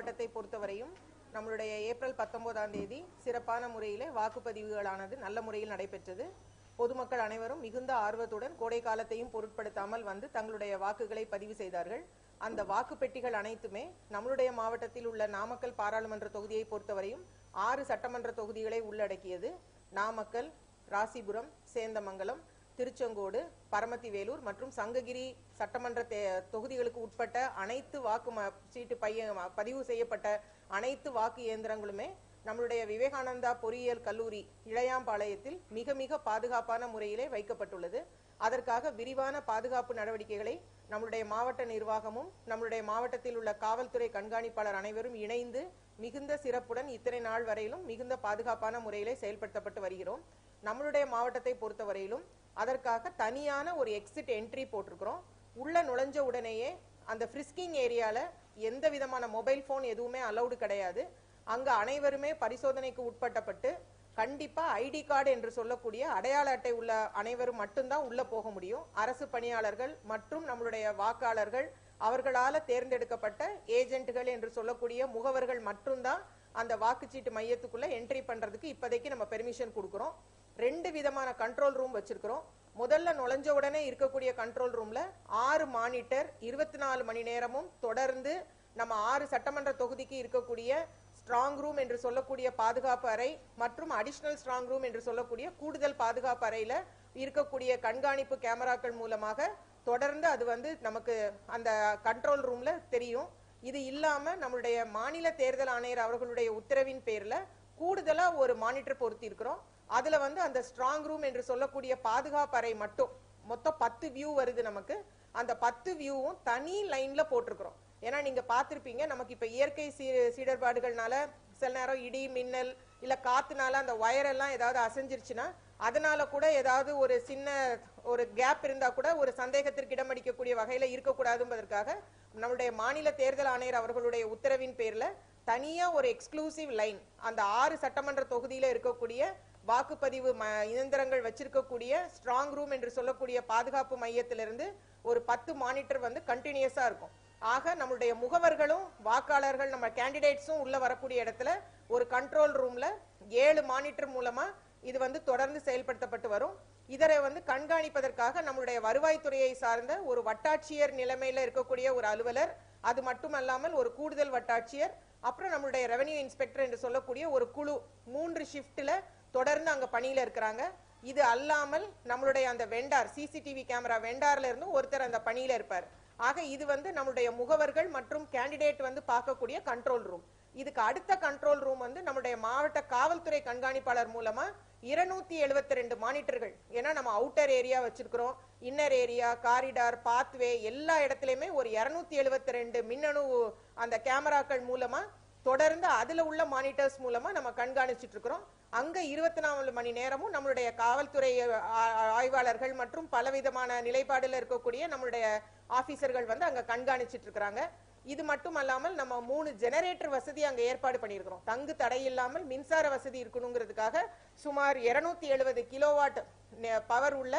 மாவட்டத்தை பொறுத்தவரையும் நம்மளுடைய ஏப்ரல் பத்தொன்பதாம் தேதி சிறப்பான முறையில் வாக்குப்பதிவுகளானது நல்ல முறையில் நடைபெற்றது. பொதுமக்கள் அனைவரும் மிகுந்த ஆர்வத்துடன் கோடை காலத்தையும் பொருட்படுத்தாமல் வந்து தங்களுடைய வாக்குகளை பதிவு செய்தார்கள். அந்த வாக்கு பெட்டிகள் அனைத்துமே நம்மளுடைய மாவட்டத்தில் உள்ள நாமக்கல் பாராளுமன்ற தொகுதியை பொறுத்தவரையும் ஆறு சட்டமன்ற தொகுதிகளை உள்ளடக்கியது. நாமக்கல் ராசிபுரம் சேந்தமங்கலம் திருச்செங்கோடு பரமத்திவேலூர் மற்றும் சங்ககிரி சட்டமன்ற தொகுதிகளுக்கு உட்பட்ட அனைத்து வாக்கு சீட்டு பைய பதிவு செய்யப்பட்ட அனைத்து வாக்கு இயந்திரங்களுமே நம்மளுடைய விவேகானந்தா பொறியியல் கல்லூரி இளையாம்பாளையத்தில் மிக மிக பாதுகாப்பான முறையிலே வைக்கப்பட்டுள்ளது. அதற்காக விரிவான பாதுகாப்பு நடவடிக்கைகளை நம்மளுடைய மாவட்ட நிர்வாகமும் நம்மளுடைய மாவட்டத்தில் உள்ள காவல்துறை கண்காணிப்பாளர் அனைவரும் இணைந்து மிகுந்த சிறப்புடன் இத்தனை நாள் வரையிலும் மிகுந்த பாதுகாப்பான முறையிலே செயல்படுத்தப்பட்டு வருகிறோம். நம்மளுடைய மாவட்டத்தை பொறுத்தவரையிலும் அதற்காக தனியான ஒரு எக்ஸிட் என்ட்ரி போட்டிருக்கிறோம். உள்ள நுழைஞ்ச உடனேயே அந்த ஃப்ரிஸ்கிங் ஏரியால எந்த விதமான மொபைல் ஃபோன் எதுவுமே அலௌடு கிடையாது. அங்க அனைவருமே பரிசோதனைக்கு உட்பட்டப்பட்டு கண்டிப்பா ஐடி கார்டு என்று சொல்லக்கூடிய அடையாள அட்டை உள்ள அனைவரும் மட்டும்தான் உள்ள போக முடியும். அரசு பணியாளர்கள் மற்றும் நம்மளுடைய வாக்காளர்கள் அவர்களால தேர்ந்தெடுக்கப்பட்ட ஏஜென்ட்டுகள் என்று சொல்லக்கூடிய முகவர்கள் மட்டும்தான் அந்த வாக்குச்சீட்டு மையத்துக்குள்ள என்ட்ரி பண்றதுக்கு இப்போதைக்கு நம்ம பெர்மிஷன் கொடுக்குறோம். ரெண்டு விதமான கண்ட்ரோல் ரூம் வச்சிருக்கிறோம். முதல்ல நுழைஞ்ச உடனே இருக்கக்கூடிய கண்ட்ரோல் ரூம்ல ஆறு மானிட்டர் இருபத்தி நாலு மணி நேரமும் தொடர்ந்து நம்ம ஆறு சட்டமன்ற தொகுதிக்கு இருக்கக்கூடிய ஸ்ட்ராங் ரூம் என்று சொல்லக்கூடிய பாதுகாப்பு அறை மற்றும் அடிஷனல் ஸ்ட்ராங் ரூம் என்று சொல்லக்கூடிய கூடுதல் பாதுகாப்பு அறையில இருக்கக்கூடிய கண்காணிப்பு கேமராக்கள் மூலமாக தொடர்ந்து அது வந்து நமக்கு அந்த கண்ட்ரோல் ரூம்ல தெரியும். இது இல்லாம நம்மளுடைய மாநில தேர்தல் ஆணையர் அவர்களுடைய உத்தரவின் பேர்ல கூடுதலா ஒரு மானிட்டர் பொருத்தி இருக்கிறோம். அதுல வந்து அந்த ஸ்ட்ராங் ரூம் என்று சொல்லக்கூடிய பாதுகாப்பு அறை மட்டும். மொத்தம் பத்து வியூ வருது நமக்கு. அந்த பத்து வியூவும் தனி லைன்ல போட்டிருக்கிறோம். ஏன்னா நீங்க பார்த்துருப்பீங்க நமக்கு இப்ப இயற்கை சீ- சீடர்பாடுகள்னால சில நேரம் இடி மின்னல் இல்ல காத்துனால அந்த ஒயர் எல்லாம் ஏதாவது அசைஞ்சிருச்சுன்னா அதனால கூட ஏதாவது ஒரு சின்ன ஒரு கேப் இருந்தா கூட ஒரு சந்தேகத்திற்கு இடமளிக்கக்கூடிய வகையில இருக்கக்கூடாதுன்றதற்காக நம்மளுடைய மாநில தேர்தல் ஆணையர் அவர்களுடைய உத்தரவின் பேர்ல தனியா ஒரு எக்ஸ்க்ளூசிவ் லைன் அந்த ஆறு சட்டமன்ற தொகுதியில இருக்கக்கூடிய வாக்குப்பதிவு இயந்திரங்கள் வச்சிருக்கக்கூடிய ஸ்ட்ராங் ரூம் என்று சொல்லக்கூடிய பாதுகாப்பு மையத்திலிருந்து ஒரு பத்து மானிட்டர் வந்து கண்டினியூஸா இருக்கும். ஆக நம்மளுடைய முகவர்களும் வாக்காளர்கள் நம்ம கேண்டிடேட்ஸும் உள்ள வரக்கூடிய இடத்துல ஒரு கண்ட்ரோல் ரூம்ல ஏழு மானிட்டர் மூலமா இது வந்து தொடர்ந்து செயல்படுத்தப்பட்டு வரும். இதரை வந்து கண்காணிப்பதற்காக நம்மளுடைய வருவாய்த்துறையை சார்ந்த ஒரு வட்டாட்சியர் நிலைமையில இருக்கக்கூடிய ஒரு அலுவலர் அது மட்டுமல்லாமல் ஒரு கூடுதல் வட்டாட்சியர் அப்புறம் நம்மளுடைய ரெவென்யூ இன்ஸ்பெக்டர் என்று சொல்லக்கூடிய ஒரு குழு மூன்று ஷிஃப்ட்ல தொடர்ந்து அங்க பணியில இருக்கிறாங்க. இது அல்லாமல் நம்மளுடைய அந்த வெண்டார் சிசிடிவி கேமரா வெண்டார்ல இருந்து ஒருத்தர் அந்த பணியில இருப்பார். ஆக இது வந்து நம்மளுடைய முகவர்கள் மற்றும் கேண்டிடேட் வந்து பார்க்கக்கூடிய கண்ட்ரோல் ரூம் இதுக்கு அடுத்த கண்ட்ரோல் ரூம் வந்து நம்மளுடைய மாவட்ட காவல்துறை கண்காணிப்பாளர் மூலமா இருநூத்தி எழுபத்தி ரெண்டு மானிட்டர்கள் ஏன்னா நம்ம அவுட்டர் ஏரியா வச்சிருக்கிறோம். இன்னர் ஏரியா காரிடார் பாத்வே எல்லா இடத்துலயுமே ஒரு இருநூத்தி எழுபத்தி ரெண்டு மின்னணு அந்த கேமராக்கள் மூலமா தொடர்ந்து அதுல உள்ள மானிட்டர்ஸ் மூலமா நம்ம கண்காணிச்சிட்டு இருக்கிறோம். அங்க இருபத்தி நாலு மணி நேரமும் நம்மளுடைய காவல்துறை ஆய்வாளர்கள் மற்றும் பலவிதமான நிலைப்பாடுல இருக்கக்கூடிய நம்மளுடைய ஆபீசர்கள் வந்து அங்க கண்காணிச்சிட்டு இருக்கிறாங்க. இது மட்டும் அல்லாமல் நம்ம மூணு ஜெனரேட்டர் வசதி அங்க ஏற்பாடு பண்ணியிருக்கிறோம். தங்கு தடை இல்லாமல் மின்சார வசதி இருக்கணுங்கிறதுக்காக சுமார் 270 எழுபது கிலோவாட் பவர் உள்ள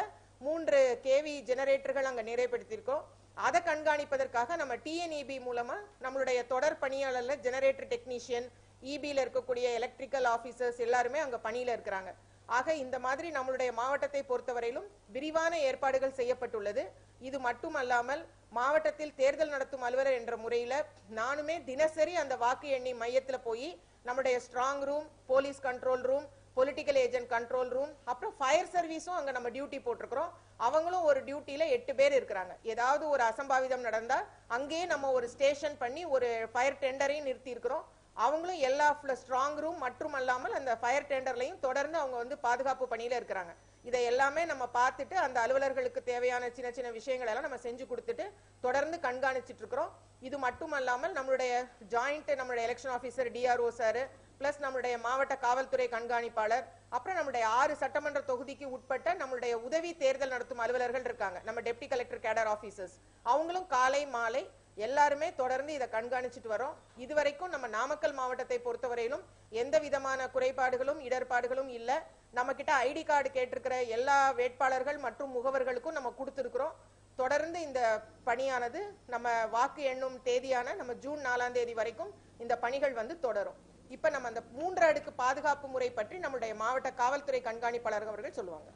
மூன்று கேவி ஜெனரேட்டர்கள் அங்க நிறைப்படுத்தியிருக்கோம் அதை கண்காணிப்பதற்காக நம்ம டிஎன்இபி மூலமா நம்மளுடைய தொடர் பணியாளர்ல ஜெனரேட்டர் டெக்னீஷியன் இபியில் இருக்கக்கூடிய எலக்ட்ரிக்கல் ஆஃபீஸர்ஸ் எல்லாருமே அங்கே பணியில இருக்கிறாங்க. ஆக இந்த மாதிரி நம்மளுடைய மாவட்டத்தை பொறுத்தவரையிலும் விரிவான ஏற்பாடுகள் செய்யப்பட்டுள்ளது. இது மட்டுமல்லாமல் மாவட்டத்தில் தேர்தல் நடத்தும் அலுவலர் என்ற முறையில நானுமே தினசரி அந்த வாக்கு எண்ணி மையத்துல போய் நம்முடைய strong room police control room political agent control room அப்புறம் ஃபயர் சர்வீஸும் அங்க நம்ம டியூட்டி போட்டிருக்கிறோம். அவங்களும் ஒரு டியூட்டியில் எட்டு பேர் இருக்கிறாங்க. ஏதாவது ஒரு அசம்பாவிதம் நடந்தா அங்கேயே நம்ம ஒரு ஸ்டேஷன் பண்ணி ஒரு ஃபயர் டெண்டரையும் நிறுத்தி இருக்கிறோம் அவங்களும் எல்லா ஸ்ட்ராங் ரூம் மற்றும் அல்லாமல் அந்த ஃபயர் டெண்டர்லையும் தொடர்ந்து அவங்க வந்து பாதுகாப்பு பணியில இருக்கிறாங்க. இதை எல்லாமே நம்ம பார்த்துட்டு அந்த அலுவலர்களுக்கு தேவையான சின்ன சின்ன விஷயங்கள் எல்லாம் நம்ம செஞ்சு கொடுத்துட்டு தொடர்ந்து கண்காணிச்சிட்டு இருக்கிறோம். இது மட்டும் அல்லாமல் நம்மளுடைய ஜாயிண்ட் நம்மளுடைய election officer D R O sir plus நம்மளுடைய மாவட்ட காவல்துறை கண்காணிப்பாளர் அப்புறம் நம்மளுடைய ஆறு சட்டமன்ற தொகுதிக்கு உட்பட்ட நம்மளுடைய உதவி தேர்தல் நடத்தும் அலுவலர்கள் இருக்காங்க. நம்ம டெப்டி கலெக்டர் கேடர் ஆபீசர்ஸ். அவங்களும் காலை மாலை எல்லாருமே தொடர்ந்து இதை கண்காணிச்சிட்டு வரோம். இதுவரைக்கும் நம்ம நாமக்கல் மாவட்டத்தை பொறுத்தவரையிலும் எந்த விதமான குறைபாடுகளும் இடர்பாடுகளும் இல்ல. நம்ம கிட்ட ஐடி கார்டு கேட்டிருக்கிற எல்லா வேட்பாளர்கள் மற்றும் முகவர்களுக்கும் நம்ம கொடுத்துருக்குறோம். தொடர்ந்து இந்த பணியானது நம்ம வாக்கு எண்ணும் தேதியான நம்ம ஜூன் நாலாம் தேதி வரைக்கும் இந்த பணிகள் வந்து தொடரும். இப்ப நம்ம அந்த மூன்று அடுக்கு பாதுகாப்பு முறை பற்றி நம்முடைய மாவட்ட காவல்துறை கண்காணிப்பாளர் அவர்கள் சொல்லுவாங்க.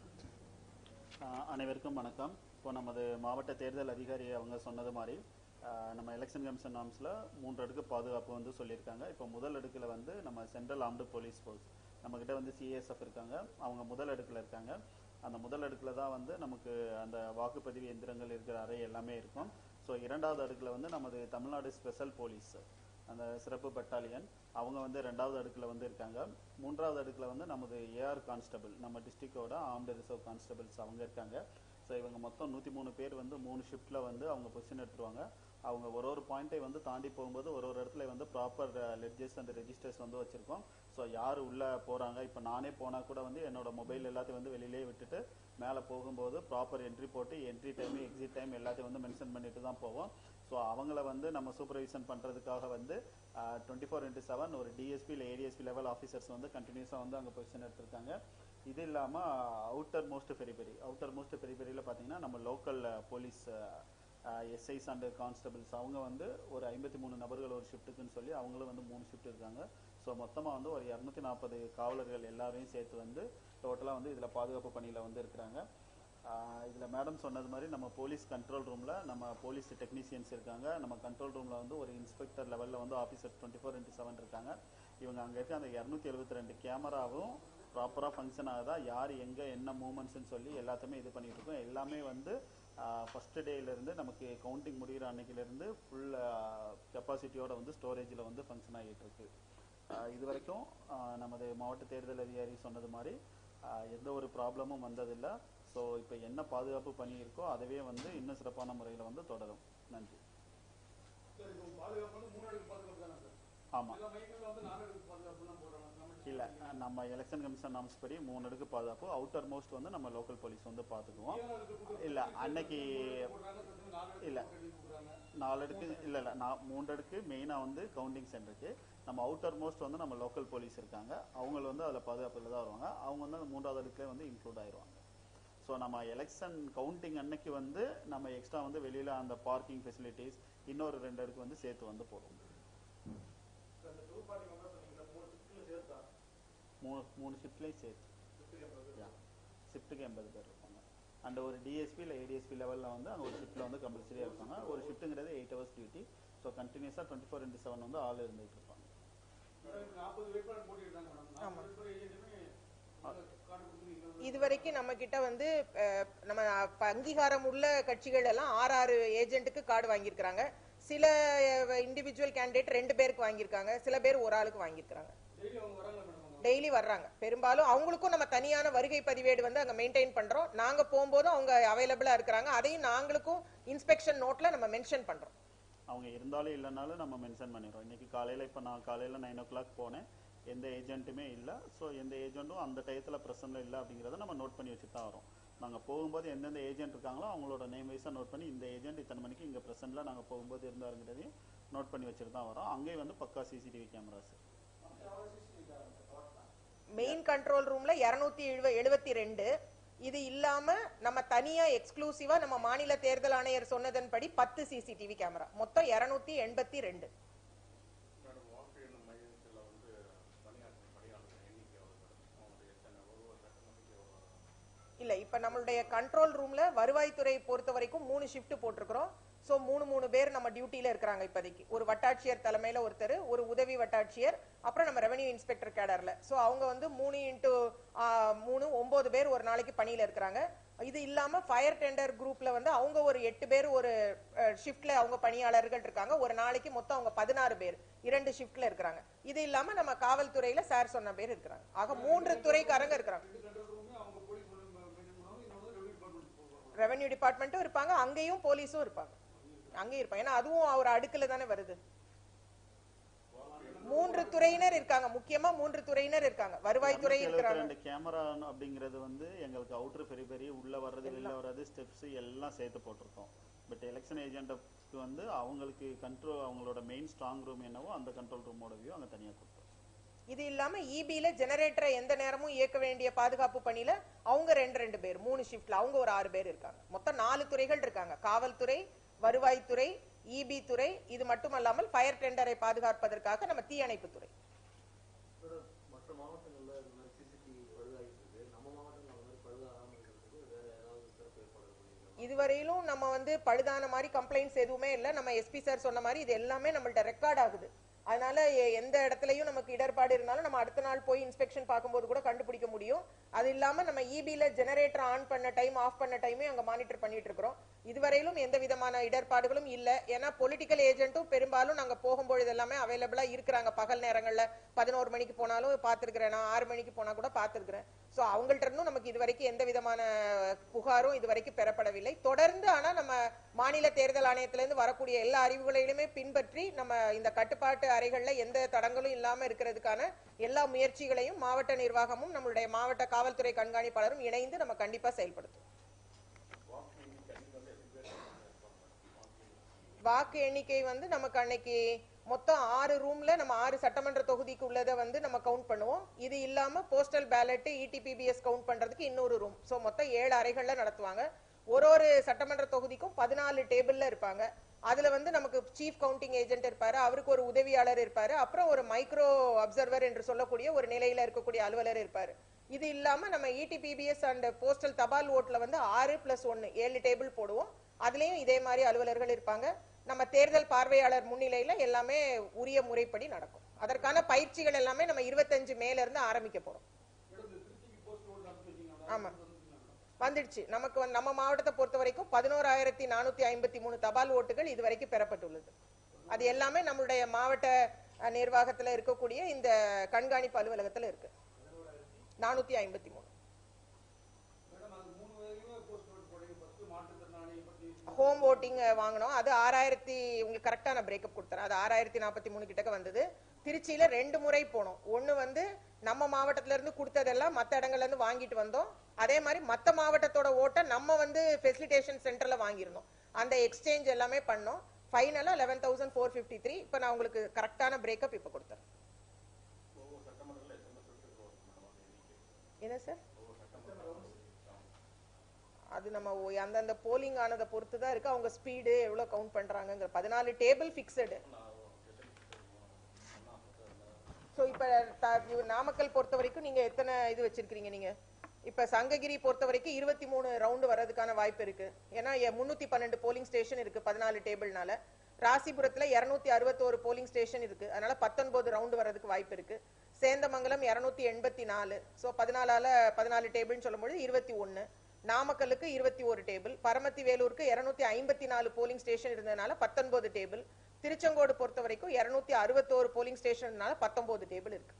ஆஹ் அனைவருக்கும் வணக்கம். இப்போ நமது மாவட்ட தேர்தல் அதிகாரி அவங்க சொன்னது மாதிரி நம்ம எலெக்ஷன் கமிஷன் நாம்ஸில் மூன்று அடுக்கு பாதுகாப்பு வந்து சொல்லியிருக்காங்க. இப்போ முதல் அடுக்கில் வந்து நம்ம சென்ட்ரல் ஆர்ம்டு போலீஸ் ஃபோர்ஸ் நம்மக்கிட்ட வந்து சிஎஸ்எஃப் இருக்காங்க. அவங்க முதல் அடுக்கில் இருக்காங்க. அந்த முதல் அடுக்கில் தான் வந்து நமக்கு அந்த வாக்குப்பதிவு எந்திரங்கள் இருக்கிற அறை எல்லாமே இருக்கும். ஸோ இரண்டாவது அடுக்கில் வந்து நமது தமிழ்நாடு ஸ்பெஷல் போலீஸ் அந்த சிறப்பு பட்டாலியன். அவங்க வந்து ரெண்டாவது அடுக்கில் வந்து இருக்காங்க. மூன்றாவது அடுக்கில் வந்து நமது ஏஆர் கான்ஸ்டபிள் நம்ம டிஸ்ட்ரிக்டோட ஆர்ம்டு ரிசர்வ் கான்ஸ்டபிள்ஸ் அவங்க இருக்காங்க. ஸோ இவங்க மொத்தம் நூற்றி மூணு பேர் வந்து மூணு ஷிஃப்ட்டில் வந்து அவங்க பொசிஷன் எடுத்துருவாங்க. அவங்க ஒரு ஒரு பாயிண்ட்டை வந்து தாண்டி போகும்போது ஒரு ஒரு இடத்துல வந்து ப்ராப்பர் லெட்ஜஸ் அண்ட் ரெஜிஸ்டர்ஸ் வந்து வச்சுருக்கோம். ஸோ யார் உள்ளே போகிறாங்க இப்போ நானே போனால் கூட வந்து என்னோட மொபைல் எல்லாத்தையும் வந்து வெளியிலேயே விட்டுட்டு மேலே போகும்போது ப்ராப்பர் என்ட்ரி போட்டு என்ட்ரி டைம் எக்ஸிட் டைம் எல்லாத்தையும் வந்து மென்ஷன் பண்ணிட்டு தான் போவோம். ஸோ அவங்கள வந்து நம்ம சூப்பர்விஷன் பண்ணுறதுக்காக வந்து டுவெண்ட்டி ஃபோர் இன்ட்டு செவன் ஒரு டிஎஸ்பி இல்லை A D S P level officers வந்து கண்டினியூஸாக வந்து அங்கே பொசிஷன் எடுத்திருக்காங்க. இது இல்லாமல் outer most peri peri outer most பெரிபெரியில் பார்த்தீங்கன்னா நம்ம local police SIs and constables அவங்க வந்து ஒரு ஐம்பத்தி மூணு நபர்கள் ஒரு ஷிஃப்ட்டுக்குன்னு சொல்லி அவங்களும் வந்து மூணு ஷிஃப்ட் இருக்காங்க. ஸோ மொத்தமாக வந்து ஒரு இரநூத்தி நாற்பது காவலர்கள் எல்லாரையும் சேர்த்து வந்து டோட்டலாக வந்து இதில் பாதுகாப்பு பணியில் வந்து இருக்கிறாங்க. இதில் மேடம் சொன்னது மாதிரி நம்ம போலீஸ் கண்ட்ரோல் ரூமில் நம்ம போலீஸ் டெக்னீஷியன்ஸ் இருக்காங்க. நம்ம கண்ட்ரோல் ரூமில் வந்து ஒரு இன்ஸ்பெக்டர் லெவலில் வந்து officer twenty four into seven இருக்காங்க. இவங்க அங்கே இருக்க அந்த இரநூத்தி எழுபத்தி ரெண்டு கேமராவும் ப்ராப்பராக ஃபங்க்ஷன் ஆகுதா? யார் எங்கே என்ன மூமெண்ட்ஸ்னு சொல்லி எல்லாத்தையுமே இது பண்ணிகிட்டு இருக்கோம். எல்லாமே வந்து ஃபஸ்ட்டு டேலேருந்து நமக்கு கவுண்டிங் முடிகிற அன்னைக்கிலேருந்து ஃபுல் கெப்பாசிட்டியோட வந்து ஸ்டோரேஜில் வந்து ஃபங்க்ஷன் ஆகிட்டு இருக்கு. இது வரைக்கும் நமது மாவட்ட தேர்தல் அதிகாரி சொன்னது மாதிரி எந்த ஒரு ப்ராப்ளமும் வந்ததில்லை. ஸோ இப்போ என்ன பாதுகாப்பு பணி இருக்கோ அதுவே வந்து இன்னும் சிறப்பான முறையில் வந்து தொடரும். நன்றி. ஆமாம் நம்ம இல்லை நம்ம எலெக்ஷன் கமிஷன் நாம்ஸ் படி மூணு அடுக்கு பாதுகாப்பு அவுட்டர் மோஸ்ட் வந்து நம்ம லோக்கல் போலீஸ் வந்து பார்த்துக்குவோம் இல்லை அன்னைக்கு இல்லை போட்டு கொடுக்குறாங்க நாலு அடுக்கு இல்லை. இல்லை நான் மூன்று அடுக்கு மெயினாக வந்து கவுண்டிங் சென்டருக்கு நம்ம அவுட்டர் மோஸ்ட் வந்து நம்ம லோக்கல் போலீஸ் இருக்காங்க. அவங்க வந்து அதில் பாதுகாப்பில் தான் வருவாங்க. அவங்க வந்து அந்த மூன்றாவது அடுக்குலேயே வந்து இன்க்ளூட் ஆயிடுவாங்க ஸோ நம்ம எலெக்ஷன் கவுண்டிங் அன்னைக்கு வந்து நம்ம எக்ஸ்ட்ரா வந்து வெளியில் அந்த பார்க்கிங் ஃபெசிலிட்டிஸ் இன்னொரு ரெண்டு அடுக்கு வந்து சேர்த்து வந்து சொன்னீங்களா மூணு மூணு ஷிஃப்ட்லேயும் சேர்த்து. ஷிஃப்ட்டுக்கு எண்பது பேர் இருப்பாங்க. அண்ட் ஒரு டிஎஸ்பி இல்லை ஏடிஎஸ்பி லெவலில் வந்து அங்கே ஒரு ஷிஃப்ட்டில் வந்து கம்பல்சரியாக இருப்பாங்க. ஒரு ஷிஃப்ட்டுங்கிறது எயிட் ஹவர்ஸ் டியூட்டி ஸோ கண்டினியூஸாக டுவெண்ட்டி ஃபோர் இன்ட்டு செவன் வந்து ஆள் இருந்துகிட்டு இருப்பாங்க. நாற்பது வேட்பாளர் போட்டிருக்காங்க இதுவரைக்கும் நம்ம கிட்ட வந்து நம்ம அங்கீகாரம் உள்ள கட்சிகள் எல்லாம் ஆறு ஆறு ஏஜென்ட்டுக்கு கார்டு வாங்கியிருக்கிறாங்க. சில இண்டிவிஜுவல் கேண்டிடேட் ரெண்டு பேருக்கு வாங்கியிருக்காங்க. சில பேர் ஒரு ஆளுக்கு வாங்கியிருக்கிறாங்க. டெய்லி டெய்லி வர்றாங்க. பெரும்பாலும் அவங்களுக்கும் நம்ம தனியான வருகை பதிவேடு வந்து அங்க மெயின்டைன் பண்றோம். நாங்க போகும்போதும் அவங்க அவைலபிளா இருக்கிறாங்க. அதையும் நாங்களுக்கும் இன்ஸ்பெக்ஷன் நோட்ல நம்ம மென்ஷன் பண்றோம். அவங்க இருந்தாலும் இல்லைனாலும் நம்ம மென்ஷன் பண்ணிடுறோம். இன்னைக்கு காலையில் இப்போ நான் காலையில் நைன் ஓ கிளாக் போனேன். எந்த ஏஜென்ட்டுமே இல்லை. ஸோ எந்த ஏஜென்ட்டும் அந்த டயத்தில் ப்ரெசன்ட்ல இல்லை அப்படிங்கிறத நம்ம நோட் பண்ணி வச்சு தான் வரோம். நாங்கள் போகும்போது எந்தெந்த ஏஜென்ட் இருக்காங்களோ அவங்களோட நேம் வைஸாக நோட் பண்ணி இந்த ஏஜென்ட் இத்தனை மணிக்கு இங்கே ப்ரெசென்ட்டில் நாங்கள் போகும்போது இருந்தாருங்கிறதையும் நோட் பண்ணி வச்சுட்டு தான் வரோம். அங்கேயும் வந்து பக்கா சிசிடிவி கேமராஸ் மெயின் கண்ட்ரோல் ரூம்ல இருநூத்தி எழுபத்தி ரெண்டு. இது இல்லாம நம்ம தனியா எக்ஸ்க்ளூசிவா நம்ம மாநில தேர்தல் ஆணையர் சொன்னதன்படி பத்து சிசிடிவி கேமரா மொத்தம் இருநூத்தி எண்பத்தி ரெண்டு மேடம் வாக்கு எண்ணும் மையத்தில் வந்து பணியாற்றும் பணியாளர்கள் எண்ணிக்கை எவ்வளோ மேடம் அவங்களுடைய எத்தனை ஒரு ஒரு கட்டணத்துக்கு எவ்வளோ இல்ல இப்ப நம்மளுடைய கண்ட்ரோல் ரூம்ல வருவாய்த்துறை பொறுத்த வரைக்கும் மூணு ஷிஃப்ட் போட்டிருக்கிறோம். சோ மூணு மூணு பேர் நம்ம டியூட்டியில இருக்கிறாங்க இப்போதைக்கு. ஒரு வட்டாட்சியர் தலைமையில ஒருத்தர் ஒரு உதவி வட்டாட்சியர் அப்புறம் நம்ம ரெவென்யூ இன்ஸ்பெக்டர் கேடர்ல சோ அவங்க வந்து மூணு இன்ட்டு மூணு ஒன்பது பேர் ஒரு நாளைக்கு பணியில இருக்கிறாங்க. இது இல்லாம ஃபயர் டெண்டர் குரூப்ல வந்து அவங்க ஒரு எட்டு பேர் ஒரு ஷிஃப்ட்ல அவங்க பணியாளர்கள் இருக்காங்க. ஒரு நாளைக்கு மொத்தம் அவங்க பதினாறு பேர் இரண்டு ஷிஃப்ட்ல இருக்கிறாங்க. இது இல்லாம நம்ம காவல்துறையில சார் சொன்ன பேர் இருக்கிறாங்க. ஆக மூன்று துறைக்காரங்க இருக்கிறாங்க ரெண்டு கண்ட்ரோல் ரூமே அவங்க போலீஸ் மெயின்டைன் பண்ணுவாங்க இன்னொன்று ரெவன்யூ டிபார்ட்மெண்ட் போவாங்க ரெவென்யூ டிபார்ட்மெண்ட்டும் இருப்பாங்க அங்கேயும் போலீஸும் இருப்பாங்க. அங்கேயும் இருப்பாங்க. ஏன்னா அதுவும் ஒரு அடுக்குல தானே வருது. மூன்று துறையினர் இருக்காங்க. முக்கியமா மூன்று துறையினர் இருக்காங்க. வருவாய்த்துறை இருக்கிறாங்க. ரெண்டு கேமரா அப்படிங்கிறது வந்து எங்களுக்கு அவுட்டர் பெரிய பெரிய உள்ள வர்றது வெளில வர்றது ஸ்டெப்ஸ் எல்லாம் சேர்த்து போட்டிருக்கோம். பட் எலெக்ஷன் ஏஜென்ட்டுக்கு வந்து அவங்களுக்கு கண்ட்ரோல் அவங்களோட மெயின் ஸ்ட்ராங் ரூம் என்னவோ அந்த கண்ட்ரோல் ரூமோட வியூ அங்கே தனியாக கொடுத்தோம் இது இல்லாம இபில ஜெனரேட்டரை எந்த நேரமும் இயக்க வேண்டிய பாதுகாப்பு பணியில அவங்க ரெண்டு ரெண்டு பேர் மூணு ஷிஃப்ட்ல அவங்க ஒரு ஆறு பேர் இருக்காங்க. மொத்தம் நாலு துறைகள் இருக்காங்க. காவல்துறை வருவாய்த்துறை இபி துறை இது மட்டுமல்லாமல் ஃபயர் டெண்டரை பாதுகாப்பதற்காக நம்ம தீயணைப்பு துறை. இதுவரையிலும் நம்ம வந்து பழுதான மாதிரி கம்ப்ளைண்ட்ஸ் எதுவுமே இல்லை. நம்ம எஸ்பி சார் சொன்ன மாதிரி இது எல்லாமே நம்மள்ட்ட ரெக்கார்ட் ஆகுது. அதனால எ- எந்த இடத்துலயும் நமக்கு இடர்பாடு இருந்தாலும் நம்ம அடுத்த நாள் போய் இன்ஸ்பெக்ஷன் பார்க்கும்போது கூட கண்டுபிடிக்க முடியும். அது இல்லாம நம்ம இபில ஜெனரேட்டர் ஆன் பண்ண டைம் ஆஃப் பண்ண டைமே அங்க மானிட்டர் பண்ணிட்டு இருக்கிறோம். இதுவரையிலும் எந்த விதமான இடர்பாடுகளும் இல்ல. ஏன்னா பொலிட்டிக்கல் ஏஜென்ட்டும் பெரும்பாலும் நாங்க போகும்பொழுது எல்லாமே அவைலபிளா இருக்கிறாங்க. பகல் நேரங்கள்ல பதினோரு மணிக்கு போனாலும் பார்த்திருக்கிறேன். நான் ஆறு மணிக்கு போனா கூட பார்த்திருக்கிறேன். சோ அவங்கள்ட்ட இருந்தும் நமக்கு இது வரைக்கும் எந்த விதமான புகாரும் இது வரைக்கும் பெறப்படவில்லை. தொடர்ந்து ஆனா நம்ம மாநில தேர்தல் ஆணையத்திலிருந்து வரக்கூடிய எல்லா அறிவுகளையுமே பின்பற்றி நம்ம இந்த கட்டுப்பாட்டு அறைகளில் எந்த தடங்களும் இல்லாம இருக்கிறதுக்கான எல்லா முயற்சிகளையும் மாவட்ட நிர்வாகமும் நம்மளுடைய மாவட்ட காவல்துறை கண்காணிப்பாளரும் இணைந்து நம்ம கண்டிப்பா செயல்படுத்தும் வாக்கு எண்ணிக்கை வந்து நமக்கு அன்னைக்கு மொத்தம் ஆறு ரூம்ல நம்ம ஆறு சட்டமன்ற தொகுதிக்கு உள்ளதை வந்து நம்ம கவுண்ட் பண்ணுவோம். இது இல்லாம போஸ்டல் பேலட் இடிபிபிஎஸ் கவுண்ட் பண்றதுக்கு இன்னொரு ரூம் சோ மொத்தம் ஏழு அறைகள்ல நடத்துவாங்க. ஒரு ஒரு சட்டமன்ற தொகுதிக்கும் பதினாலு டேபிள்ல இருப்பாங்க. அதுல வந்து நமக்கு சீஃப் கவுண்டிங் ஏஜென்ட் இருப்பாரு அவருக்கு ஒரு உதவியாளர் இருப்பாரு அப்புறம் ஒரு மைக்ரோ அப்சர்வர் என்று சொல்லக்கூடிய ஒரு நிலையில இருக்கக்கூடிய அலுவலர் இருப்பாரு. இது இல்லாம நம்ம இடிபிபிஎஸ் அண்ட் போஸ்டல் தபால் ஓட்டுல வந்து ஆறு பிளஸ் ஒன்னு ஏழு டேபிள் போடுவோம். அதுலயும் இதே மாதிரி அலுவலர்கள் இருப்பாங்க. நம்ம தேர்தல் பார்வையாளர் முன்னிலையில எல்லாமே உரிய முறைப்படி நடக்கும். அதற்கான பயிற்சிகள் எல்லாமே நம்ம இருபத்தஞ்சு மேல இருந்து ஆரம்பிக்க போறோம். ஆமா. வந்துடுச்சு. நமக்கு வந்து நம்ம மாவட்டத்தை பொறுத்த வரைக்கும் பதினோராயிரத்தி நானூத்தி ஐம்பத்தி மூணு தபால் ஓட்டுகள் இது வரைக்கும் பெறப்பட்டுள்ளது. அது எல்லாமே நம்மளுடைய மாவட்ட நிர்வாகத்துல இருக்கக்கூடிய இந்த கண்காணிப்பு அலுவலகத்துல இருக்கு. நானூத்தி ஐம்பத்தி மூணு மேடம் அது மூணு வகையுமே போஸ்ட் ரோடு போடுறீங்க ஃபர்ஸ்ட் மாற்றுத்திறனாளி பற்றி ஹோம் ஓட்டிங் வாங்கினோம். அது ஆறாயிரத்தி உங்களுக்கு கரெக்டான பிரேக்கப் கொடுத்தேன். அது ஆறாயிரத்தி நாற்பத்தி மூணு கிட்டக்க வந்தது. திருச்சியில ரெண்டு முறை போனோம். ஒண்ணு வந்து நம்ம மாவட்டத்துல இருந்து கொடுத்ததெல்லாம் மத்த இடங்கள்ல இருந்து வாங்கிட்டு வந்தோம். அதே மாதிரி மத்த மாவட்டத்தோட ஓட்டை நம்ம வந்து ஃபெசிலிட்டேஷன் சென்டர்ல வாங்கியிருந்தோம். அந்த எக்ஸ்சேஞ்ச் எல்லாமே பண்ணோம். ஃபைனலா eleven thousand four fifty three இப்போ நான் உங்களுக்கு கரெக்டான பிரேக்கப் இப்போ கொடுத்தேன் ஒவ்வொரு சட்டமன்றத்தில் எத்தனை சுற்றுக்கு வரும் மேடம் அந்த எண்ணிக்கை என்ன சார் ஒவ்வொரு சட்டமன்றம் அது நம்ம அந்தந்த போலிங் ஆனதை பொறுத்து தான் இருக்கு. அவங்க ஸ்பீடு எவ்வளவு கவுண்ட் பண்றாங்கங்கிற பதினாலு டேபிள் ஃபிக்ஸடு ஸோ இப்போ நாமக்கல் பொறுத்த வரைக்கும் நீங்க எத்தனை இது வச்சிருக்கீங்க நீங்க? இப்ப சங்ககிரி பொறுத்த வரைக்கும் இருபத்தி மூணு ரவுண்டு வர்றதுக்கான வாய்ப்பு இருக்கு. ஏன்னா முந்நூற்றி பன்னெண்டு போலிங் ஸ்டேஷன் இருக்கு பதினாலு டேபிள்னால ராசிபுரத்துல இருநூத்தி அறுபத்தோரு போலிங் ஸ்டேஷன் இருக்கு. அதனால பத்தொன்பது ரவுண்டு வர்றதுக்கு வாய்ப்பு இருக்கு. சேந்தமங்கலம் இருநூத்தி எண்பத்தி நாலு. ஸோ பதினாலால பதினாலு டேபிள்னு சொல்லும்போது இருபத்தி ஒன்னு நாமக்கலுக்கு இருபத்தி ஒரு டேபிள் பரமத்தி வேலூருக்கு இருநூத்தி ஐம்பத்தி நாலு போலிங் ஸ்டேஷன் இருந்ததுனால பத்தொன்பது டேபிள் திருச்செங்கோடு பொறுத்த வரைக்கும் இருநூத்தி அறுபத்தோரு போலிங் ஸ்டேஷன்னால பத்தொன்பது டேபிள் இருக்கு.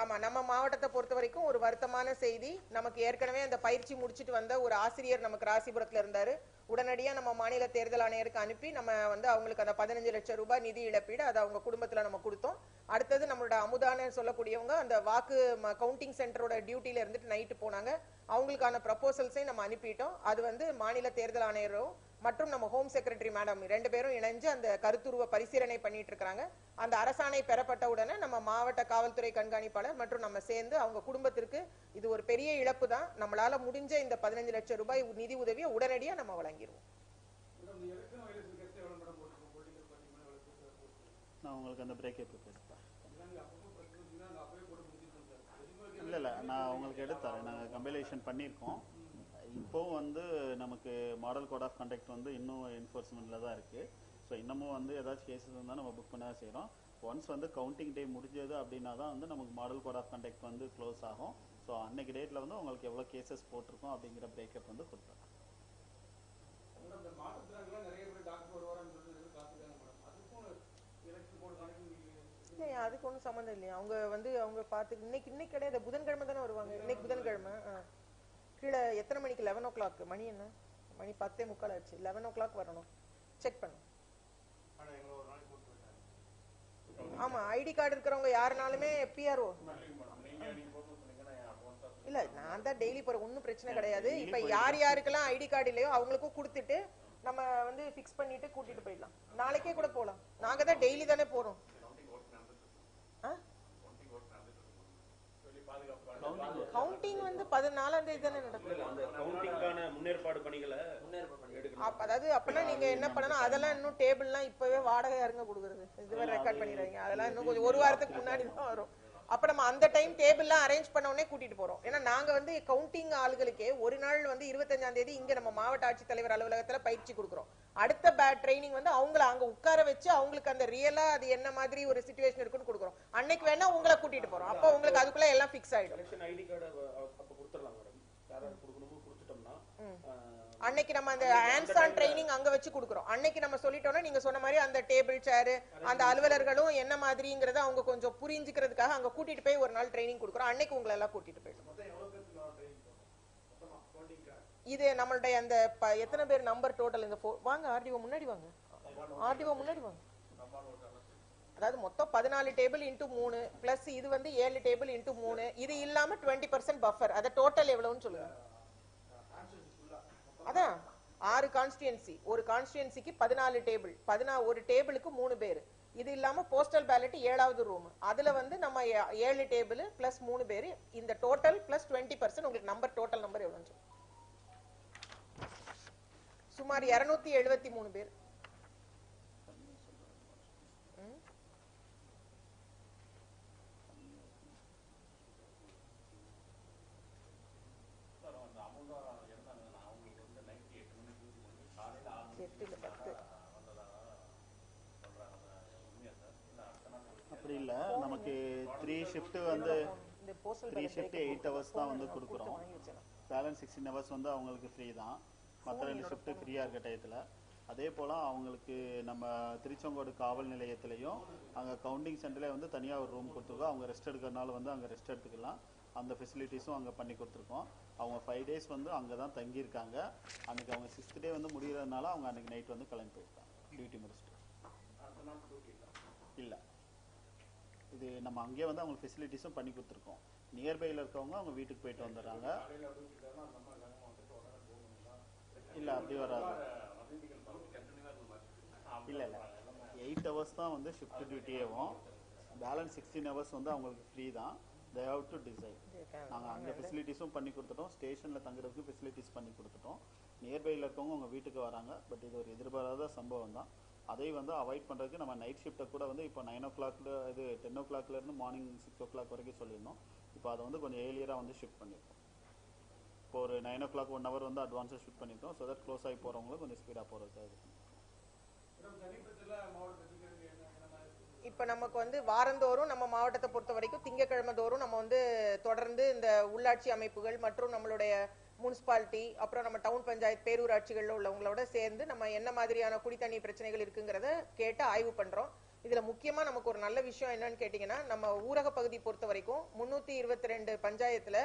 ஆமா நம்ம மாவட்டத்தை பொறுத்த வரைக்கும் ஒரு வருத்தமான செய்தி. நமக்கு ஏற்கனவே அந்த பயிற்சி முடிச்சிட்டு வந்த ஒரு ஆசிரியர் நமக்கு ராசிபுரத்துல இருந்தாரு. உடனடியாக நம்ம மாநில தேர்தல் ஆணையருக்கு அனுப்பி நம்ம வந்து அவங்களுக்கு அந்த பதினஞ்சு லட்சம் ரூபாய் நிதி இழப்பீடு அதை அவங்க குடும்பத்தில் நம்ம கொடுத்தோம். அடுத்தது நம்மளோட அமுதான சொல்லக்கூடியவங்க அந்த வாக்கு கவுண்டிங் சென்டரோட டியூட்டில இருந்துட்டு நைட்டு போனாங்க. அவங்களுக்கான ப்ரப்போசல்ஸையும் நம்ம அனுப்பிட்டோம். அது வந்து மாநில தேர்தல் ஆணையரும் மற்றும் நம்ம ஹோம் செக்ரட்டரி மேடம் ரெண்டு பேரும் இணைஞ்சு அந்த கருத்துருவ பரிசீலனை பண்ணிட்டு இருக்காங்க. அந்த அரசாணை பெறப்பட்ட உடனே நம்ம மாவட்ட காவல்துறை கண்காணிப்பாளர் மற்றும் நம்ம சேர்ந்து அவங்க குடும்பத்திற்கு இது ஒரு பெரிய இழப்பு தான். நம்மளால முடிஞ்ச இந்த பதினஞ்சு லட்சம் ரூபாய் நிதி உதவியை உடனடியா நம்ம வழங்கிடுவோம் நான் உங்களுக்கு அந்த பிரேக்கப் எடுப்பேன் இல்லை இல்லை நான் உங்களுக்கு எடுத்தரேன் நாங்கள் கம்பைலேஷன் பண்ணியிருக்கோம். இப்போவும் வந்து நமக்கு மாடல் கோட் ஆஃப் கண்டக்ட் வந்து இன்னும் என்ஃபோர்ஸ்மெண்ட்டில் தான் இருக்குது ஸோ இன்னமும் வந்து ஏதாச்சும் கேசஸ் இருந்தால் நம்ம புக் பண்ண தான் செய்கிறோம் ஒன்ஸ் வந்து கவுண்டிங் டே முடிஞ்சது அப்படின்னா தான் வந்து நமக்கு மாடல் கோட் ஆஃப் கண்டக்ட் வந்து க்ளோஸ் ஆகும். ஸோ அன்னைக்கு டேட்டில் வந்து உங்களுக்கு எவ்வளோ கேசஸ் போட்டிருக்கோம் அப்படிங்கிற பிரேக்கப் வந்து இல்லையா அதுக்கு ஒன்றும் சம்மந்தம் இல்லையா. அவங்க வந்து அவங்க பார்த்து இன்னைக்கு இன்னைக்கு கிடையாது. புதன்கிழமை தானே வருவாங்க. இன்னைக்கு புதன்கிழமை. கீழே எத்தனை மணிக்கு லெவன் ஓ கிளாக் மணி என்ன? மணி பத்தே முக்கால் ஆச்சு. லெவன் ஓ கிளாக் வரணும். செக் பண்ணு. ஆனால் எங்களை ஒரு நாளைக்கு கூட்டு போயிட்டாங்க ஆமா ஐடி கார்டு இருக்கிறவங்க யாருனாலுமே பிஆர்ஓ இல்ல நான் தான் டெய்லி போற ஒன்றும் பிரச்சனை கிடையாது. இப்ப யார் யாருக்கெல்லாம் ஐடி கார்டு இல்லையோ அவங்களுக்கும் கொடுத்துட்டு நம்ம வந்து ஃபிக்ஸ் பண்ணிட்டு கூட்டிட்டு போயிடலாம். நாளைக்கே கூட போலாம். நாங்க தான் டெய்லி தானே போறோம். கவுண்டிங் வந்து பதினாலாம் தேதி தானே நடக்கும். முன்னேற்பாடு பணிகளை அப்ப- அதாவது அப்பனா நீங்க என்ன பண்ணணும்? அதெல்லாம் இன்னும் டேபிள்லாம் இப்பவே வாடகை யாருங்க கொடுக்குறது. இதுவே ரெக்கார்ட் பண்ணிடுறீங்க அதெல்லாம் இன்னும் கொஞ்சம் ஒரு வாரத்துக்கு முன்னாடி தான் வரும். அப்ப நம்ம அந்த டைம் டேபிள்லாம் அரேஞ்ச் பண்ண உடனே கூட்டிட்டு போறோம். ஏன்னா நாங்க வந்து கவுண்டிங் ஆளுகளுக்கே ஒரு நாள் வந்து இருபத்தஞ்சாம் தேதி இங்க நம்ம மாவட்ட ஆட்சித்தலைவர் அலுவலகத்துல பயிற்சி கொடுக்குறோம். அடுத்த பேட் ட்ரைனிங் வந்து அவங்கள அங்க உட்கார வச்சு அவங்களுக்கு அந்த ரியலா அது என்ன மாதிரி ஒரு சுச்சுவேஷன் இருக்குன்னு கொடுக்குறோம். அன்னைக்கு வேணா உங்களை கூட்டிட்டு போறோம். அப்ப உங்களுக்கு அதுக்குள்ள எல்லாம் ஃபிக்ஸ் ஆயிடும் எலெக்ஷன் ஐடி கார்டு அப்ப கொடுத்துடலாம் மேடம் யாராவது கொடுக்கணுமோ கொடுத்துட்டோம்னா ஆஹ், அன்னைக்கு நம்ம அந்த ஹேண்ட்ஸ் ஆன் ட்ரைனிங் அங்க வச்சு கொடுக்குறோம். அன்னைக்கு நம்ம சொல்லிட்டோம்னா நீங்க சொன்ன மாதிரி அந்த டேபிள் சேர் அந்த அலுவலர்களும் என்ன மாதிரிங்கறத அவங்க கொஞ்சம் புரிஞ்சுக்கிறதுக்காக அங்க கூட்டிட்டு போய் ஒரு நாள் ட்ரைனிங் கொடுக்குறோம். அன்னைக்கு உங்களை எல்லாம் கூட்டிட்டு போயிடும் இது நம்மளுடைய அந்த எத்தனை பேர் நம்பர் டோட்டல் இந்த வாங்க ஆர்டிஓ முன்னாடி வாங்க. ஆர்டிஓ முன்னாடி வாங்க. அதாவது மொத்தம் பதினாலு டேபிள் இன்டூ மூணு பிளஸ் இது வந்து ஏழு டேபிள் இன்டூ மூணு. இது இல்லாம டுவெண்ட்டி பர்சன்ட் பஃபர் அதை டோட்டல் எவ்வளவுன்னு சொல்லுங்க. அதான் ஆறு கான்ஸ்டியன்சி ஒரு கான்ஸ்டியன்சிக்கு பதினாலு டேபிள் பதினா ஒரு டேபிளுக்கு மூணு பேர். இது இல்லாம போஸ்டல் பேலட் ஏழாவது ரூம் அதுல வந்து நம்ம ஏழு டேபிள் பிளஸ் மூணு பேர். இந்த டோட்டல் பிளஸ் டுவெண்ட்டி பர்சன்ட் உங்களுக்கு நம்பர் டோட்டல் நம்பர் எவ்வளோ சுமார் இருநூத்தி எழுபத்தி மூணு பேர் ம். எட்டு இல்ல பத்து அப்படி இல்ல நமக்கு த்ரீ ஷிஃப்ட் வந்து இந்த postal three shift eight hours தான் வந்து கொடுக்குறோம். பேலன்ஸ் சிக்ஸ்டீன் ஹவர்ஸ் வந்து அவங்களுக்கு ஃப்ரீ தான். மற்ற ரெண்டு ஷிஃப்ட் ஃப்ரீயாக இருக்க டயத்தில். அதே போல் அவங்களுக்கு நம்ம திருச்செங்கோடு காவல் நிலையத்திலையும் அங்கே கவுண்டிங் சென்டர்லேயே வந்து தனியாக ஒரு ரூம் கொடுத்துருக்கோம். அவங்க ரெஸ்ட் எடுக்கிறனால வந்து அங்கே ரெஸ்ட் எடுத்துக்கலாம். அந்த ஃபெசிலிட்டிஸும் அங்கே பண்ணி கொடுத்துருக்கோம். அவங்க ஃபைவ் டேஸ் வந்து அங்கே தான் தங்கியிருக்காங்க. அன்றைக்கி அவங்க சிக்ஸ்த் டே வந்து முடிகிறதுனால அவங்க அன்றைக்கி நைட் வந்து கிளம்பி போயிருக்காங்க டியூட்டி முடிச்சுட்டு. இல்லை? இது நம்ம அங்கேயே வந்து அவங்களுக்கு ஃபெசிலிட்டிஸும் பண்ணி கொடுத்துருக்கோம். நியர்பையில் இருக்கவங்க அவங்க வீட்டுக்கு போயிட்டு வந்துடுறாங்க. இல்லை அப்படி வராது. இல்லை இல்லை. எயிட் ஹவர்ஸ் தான் வந்து ஷிஃப்ட் டியூட்டியேவும் பேலன்ஸ் சிக்ஸ்டீன் ஹவர்ஸ் வந்து அவங்களுக்கு ஃப்ரீ தான். தே ஹவ் டு டிசைட் நாங்கள் அங்கே ஃபெசிலிட்டிஸும் பண்ணி கொடுத்துட்டோம். ஸ்டேஷனில் தங்குறதுக்கு ஃபெசிலிட்டிஸ் பண்ணி கொடுத்துட்டோம். நியர்பையில் இருக்கவங்க உங்கள் வீட்டுக்கு வராங்க. பட் இது ஒரு எதிர்பாராத சம்பவம் தான். அதை வந்து அவாய்ட் பண்ணுறதுக்கு நம்ம நைட் ஷிஃப்ட்டை கூட வந்து இப்போ நைன் ஓ கிளாக்ல இது டென் ஓ கிளாக்லேருந்து மார்னிங் சிக்ஸ் ஓ கிளாக் வரைக்கும் சொல்லியிருந்தோம். இப்போ அதை வந்து கொஞ்சம் ஏர்லியராக வந்து ஷிஃப்ட் பண்ணியிருக்கோம் இப்போ ஒரு nine o'clock one hour வந்து அட்வான்ஸாக ஷிஃப்ட் பண்ணியிருக்கோம் ஸோ தட் க்ளோஸ் ஆகி போகிறவங்களும் கொஞ்சம் ஸ்பீடாக போகிறதுக்காக இது இப்ப நமக்கு வந்து வாரந்தோறும் நம்ம மாவட்டத்தை பொறுத்த வரைக்கும் திங்கட்கிழமை தோறும் நம்ம வந்து தொடர்ந்து இந்த உள்ளாட்சி அமைப்புகள் மற்றும் நம்மளுடைய முனிசிபாலிட்டி அப்புறம் நம்ம டவுன் பஞ்சாயத்து பேரூராட்சிகள்ல உள்ளவங்களோட சேர்ந்து நம்ம என்ன மாதிரியான குடித்தண்ணி பிரச்சனைகள் இருக்குங்கிறத கேட்டு ஆய்வு பண்றோம். இதுல முக்கியமா நமக்கு ஒரு நல்ல விஷயம் என்னன்னு கேட்டீங்கன்னா நம்ம ஊரக பகுதி பொறுத்த வரைக்கும் முன்னூத்தி இருபத்தி ரெண்டு பஞ்சாயத்துல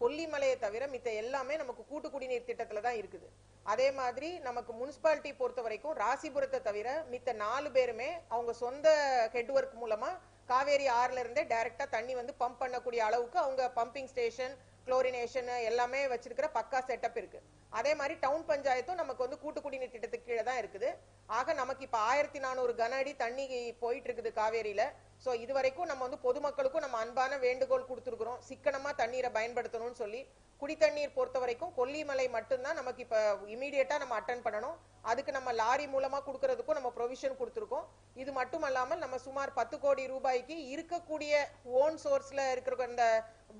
கொல்லிமலையை தவிர மித்த எல்லாமே நமக்கு கூட்டு குடிநீர் திட்டத்துல தான் இருக்குது. அதே மாதிரி நமக்கு முனிசிபாலிட்டி பொறுத்த வரைக்கும் ராசிபுரத்தை தவிர மித்த நாலு பேருமே அவங்க சொந்த ஹெட் ஒர்க் மூலமா காவேரி ஆறுல இருந்தே டைரக்டா தண்ணி வந்து பம்ப் பண்ணக்கூடிய அளவுக்கு அவங்க பம்பிங் ஸ்டேஷன் குளோரினேஷன் எல்லாமே வச்சிருக்கிற பக்கா செட்டப் இருக்கு. அதே மாதிரி டவுன் பஞ்சாயத்தும் நமக்கு வந்து கூட்டு குடிநீர் திட்டத்துக்கு கீழே தான் இருக்குது. ஆக நமக்கு இப்ப ஆயிரத்தி நானூறு கன அடி தண்ணி போயிட்டு இருக்குது காவேரியில. சோ இது வரைக்கும் நம்ம வந்து பொதுமக்களுக்கும் நம்ம அன்பான வேண்டுகோள் கொடுத்துருக்குறோம். சிக்கனமா தண்ணீரை பயன்படுத்தணும்னு சொல்லி. குடித்தண்ணீர் பொறுத்த வரைக்கும் கொல்லிமலை மட்டும்தான் நமக்கு இப்ப இமீடியட்டா நம்ம அட்டன் பண்ணணும். அதுக்கு நம்ம லாரி மூலமா கொடுக்கறதுக்கும் நம்ம ப்ரொவிஷன் கொடுத்துருக்கோம். இது மட்டும் அல்லாமல் நம்ம சுமார் பத்து கோடி ரூபாய்க்கு இருக்கக்கூடிய ஓன் சோர்ஸ்ல இருக்கிற இந்த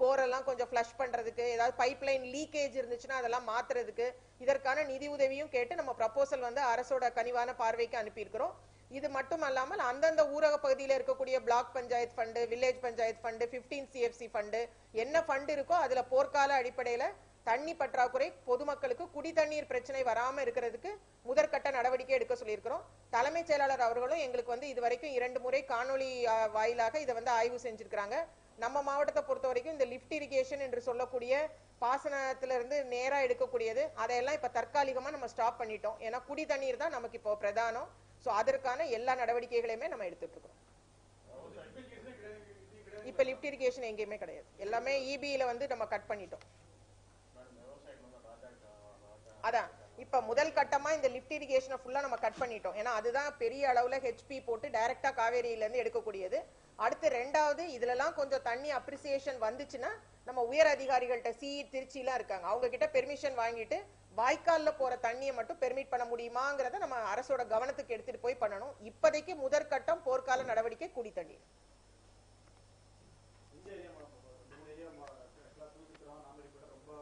போர் எல்லாம் கொஞ்சம் ஃப்ளஷ் பண்றதுக்கு ஏதாவது பைப் லைன் லீக்கேஜ் இருந்துச்சுன்னா அதெல்லாம் மாத்துறதுக்கு இதற்கான நிதி உதவியும் கேட்டு நம்ம ப்ரப்போசல் வந்து அரசோட கனிவான பார்வைக்கு அனுப்பியிருக்கிறோம். இது மட்டும் அல்லாமல் அந்தந்த ஊரக பகுதியில் இருக்கக்கூடிய block panchayat fund village panchayat fund 15 CFC fund என்ன ஃபண்டு இருக்கோ அதுல போர்க்கால அடிப்படையில தண்ணி பற்றாக்குறை பொதுமக்களுக்கு குடி தண்ணீர் பிரச்சனை வராம இருக்கிறதுக்கு முதற்கட்ட நடவடிக்கை எடுக்க சொல்லியிருக்கிறோம். தலைமைச் செயலாளர் அவர்களும் எங்களுக்கு வந்து இது வரைக்கும் இரண்டு முறை காணொளி வாயிலாக இதை வந்து ஆய்வு செஞ்சிருக்கிறாங்க. நம்ம மாவட்டத்தை பொறுத்த வரைக்கும் இந்த லிஃப்ட் இரிகேஷன் என்று சொல்லக்கூடிய பாசனத்துல இருந்து நேரா எடுக்கக்கூடியது. அதையெல்லாம் இப்ப தற்காலிகமா நம்ம ஸ்டாப் பண்ணிட்டோம். ஏன்னா குடி தண்ணீர் தான் நமக்கு இப்போ பிரதானம். சோ அதற்கான எல்லா நடவடிக்கைகளையுமே நம்ம எடுத்துட்டு இருக்கோம் இப்ப லிஃப்ட் இரிகேஷன் எங்கேயுமே கிடையாது. எல்லாமே இபியில வந்து நம்ம கட் பண்ணிட்டோம். அதான். இப்ப முதல் கட்டமா இந்த லிஃப்ட் இரிகேஷனை ஃபுல்லா நம்ம கட் பண்ணிட்டோம். ஏன்னா அதுதான் பெரிய அளவுல ஹெச்பி போட்டு டைரக்டா காவேரியில இருந்து எடுக்கக்கூடியது. அடுத்து ரெண்டாவது இதுலலாம் கொஞ்சம் தண்ணி அப்ரிசியேஷன் வந்துச்சுன்னா நம்ம உயர் அதிகாரிகள்ட்ட சி திருச்சிலாம் இருக்காங்க. அவங்க கிட்ட பெர்மிஷன் வாங்கிட்டு வாய்க்கால்ல போற தண்ணியை மட்டும் பெர்மிட் பண்ண முடியுமாங்கிறத நம்ம அரசோட கவனத்துக்கு எடுத்துட்டு போய் பண்ணணும். இப்போதைக்கு முதற்கட்டம் போர்க்கால நடவடிக்கை குடி தண்ணீர் இந்த ஏரியா மூணு ஏரியா ஆக்சுவலாக தூத்துக்குறோம் நாமரிப்பேட்டை ரொம்ப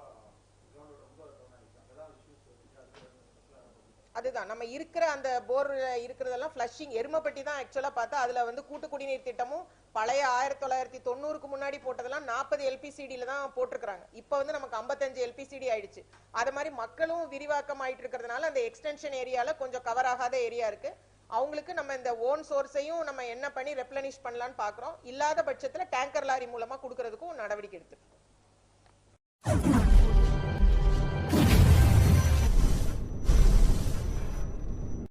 கிரவுண்ட் ரொம்ப டவுன் ஆகிருக்கு அங்கே தான் இஷ்யூஸ் வந்துச்சு அது அதுதான். நம்ம இருக்கிற அந்த போர் இருக்கிறதெல்லாம் ஃப்ளஷிங் எருமப்பட்டி தான் ஆக்சுவலாக பார்த்தா அதுல வந்து கூட்டு குடிநீர் திட்டமும் பழைய ஆயிரத்தி தொள்ளாயிரத்தி தொண்ணூறுக்கு முன்னாடி போட்டதெல்லாம் நாற்பது எல்பிசிடியில் தான் போட்டிருக்கிறாங்க. இப்போ வந்து நமக்கு ஐம்பத்தஞ்சு எல்பிசிடி ஆயிடுச்சு. அது மாதிரி மக்களும் விரிவாக்கம் ஆயிட்டு இருக்கிறதுனால அந்த எக்ஸ்டென்ஷன் ஏரியாவில் கொஞ்சம் கவர் ஆகாத ஏரியா இருக்கு. அவங்களுக்கு நம்ம இந்த ஓன் சோர்ஸையும் நம்ம என்ன பண்ணி ரெப்ளனிஷ் பண்ணலாம்னு பாக்குறோம். இல்லாத பட்சத்தில் டேங்கர் லாரி மூலமா கொடுக்கறதுக்கும் நடவடிக்கை எடுத்துருக்கோம்